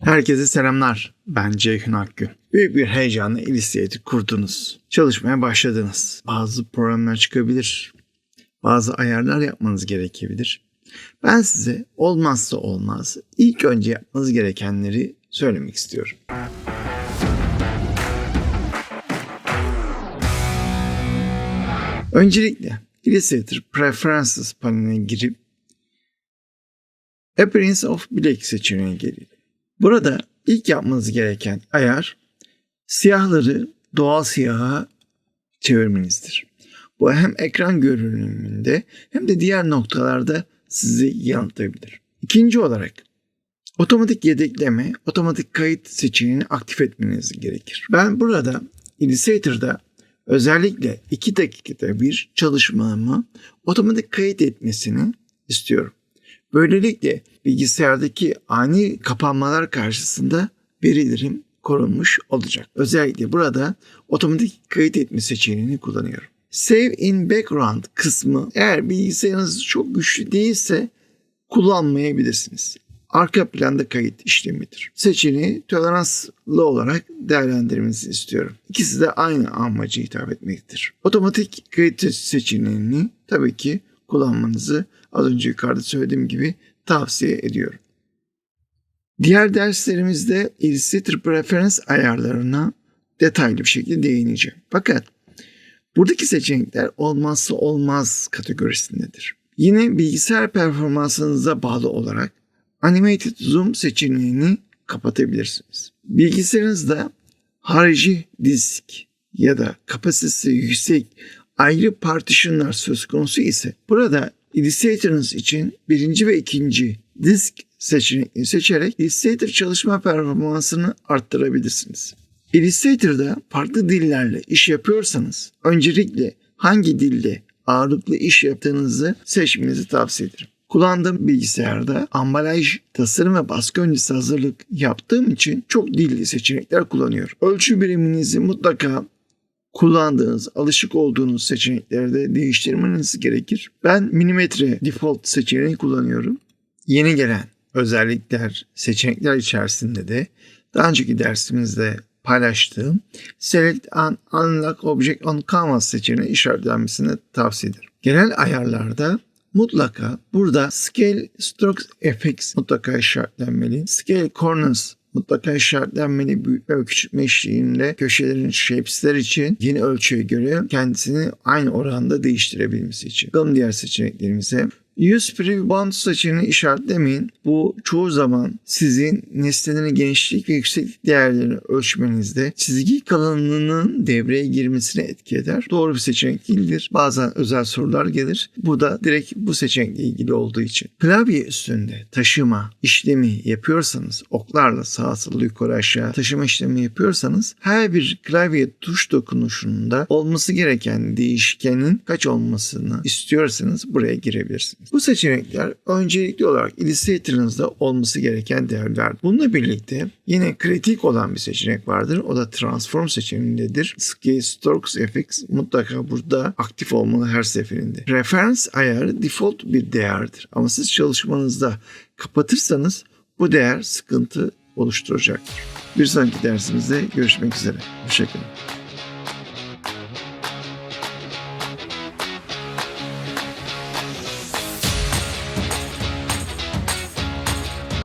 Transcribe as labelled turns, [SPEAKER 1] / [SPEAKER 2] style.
[SPEAKER 1] Herkese selamlar. Ben Ceyhun Akgün. Büyük bir heyecanla Illustrator kurdunuz. Çalışmaya başladınız. Bazı problemler çıkabilir. Bazı ayarlar yapmanız gerekebilir. Ben size olmazsa olmaz ilk önce yapmanız gerekenleri söylemek istiyorum. Öncelikle Illustrator Preferences paneline girip Appearance of Black seçeneğine gelelim. Burada ilk yapmanız gereken ayar siyahları doğal siyaha çevirmenizdir. Bu hem ekran görünümünde hem de diğer noktalarda sizi yanıltabilir. İkinci olarak otomatik yedekleme, otomatik kayıt seçeneğini aktif etmeniz gerekir. Ben burada Illustrator'da özellikle 2 dakikada bir çalışmamı otomatik kayıt etmesini istiyorum. Böylelikle bilgisayardaki ani kapanmalar karşısında verilerim korunmuş olacak. Özellikle burada otomatik kayıt etme seçeneğini kullanıyorum. Save in background kısmı eğer bilgisayarınız çok güçlü değilse kullanmayabilirsiniz. Arka planda kayıt işlemidir. Seçeneği toleranslı olarak değerlendirmenizi istiyorum. İkisi de aynı amacı hitap etmektedir. Otomatik kayıt seçeneğini tabii ki kullanmanızı az önce yukarıda söylediğim gibi tavsiye ediyorum. Diğer derslerimizde Illustrator Preference ayarlarına detaylı bir şekilde değineceğim. Fakat buradaki seçenekler olmazsa olmaz kategorisindedir. Yine bilgisayar performansınıza bağlı olarak Animated Zoom seçeneğini kapatabilirsiniz. Bilgisayarınızda harici disk ya da kapasitesi yüksek ayrı partitionlar söz konusu ise burada Illustrator'ınız için birinci ve ikinci disk seçeneğini seçerek Illustrator çalışma performansını arttırabilirsiniz. Illustrator'da farklı dillerle iş yapıyorsanız öncelikle hangi dilde ağırlıklı iş yaptığınızı seçmenizi tavsiye ederim. Kullandığım bilgisayarda ambalaj, tasarım ve baskı öncesi hazırlık yaptığım için çok dilli seçenekler kullanıyorum. Ölçü biriminizi mutlaka kullandığınız, alışık olduğunuz seçenekleri de değiştirmeniz gerekir. Ben milimetre default seçeneği kullanıyorum. Yeni gelen özellikler, seçenekler içerisinde de daha önceki dersimizde paylaştığım Select and Unlock Object on Canvas seçeneği işaretlenmesini tavsiye ederim. Genel ayarlarda mutlaka burada Scale Strokes Effects mutlaka işaretlenmeli. Scale Corners mutlaka işaretlenmeli büyütme ve küçültme eşliğinde köşelerin shapes'ler için yeni ölçüye göre kendisini aynı oranda değiştirebilmesi için. Bakalım diğer seçeneklerimize. Preview Bound seçeneğini işaretlemeyin. Bu çoğu zaman sizin nesnelerin genişlik ve yükseklik değerlerini ölçmenizde çizgi kalınlığının devreye girmesine etki eder. Doğru bir seçenek değildir. Bazen özel sorular gelir. Bu da direkt bu seçenekle ilgili olduğu için. Klavye üstünde taşıma işlemi yapıyorsanız oklarla sağa sola yukarı aşağı taşıma işlemi yapıyorsanız her bir klavye tuş dokunuşunda olması gereken değişkenin kaç olmasını istiyorsanız buraya girebilirsiniz. Bu seçenekler öncelikli olarak Illustrator'ınızda olması gereken değerler. Bununla birlikte yine kritik olan bir seçenek vardır. O da Transform seçeneğindedir. Scale Strokes Effects mutlaka burada aktif olmalı her seferinde. Referans ayarı default bir değerdir. Ama siz çalışmanızda kapatırsanız bu değer sıkıntı oluşturacaktır. Bir sonraki dersimizde görüşmek üzere. Hoşçakalın.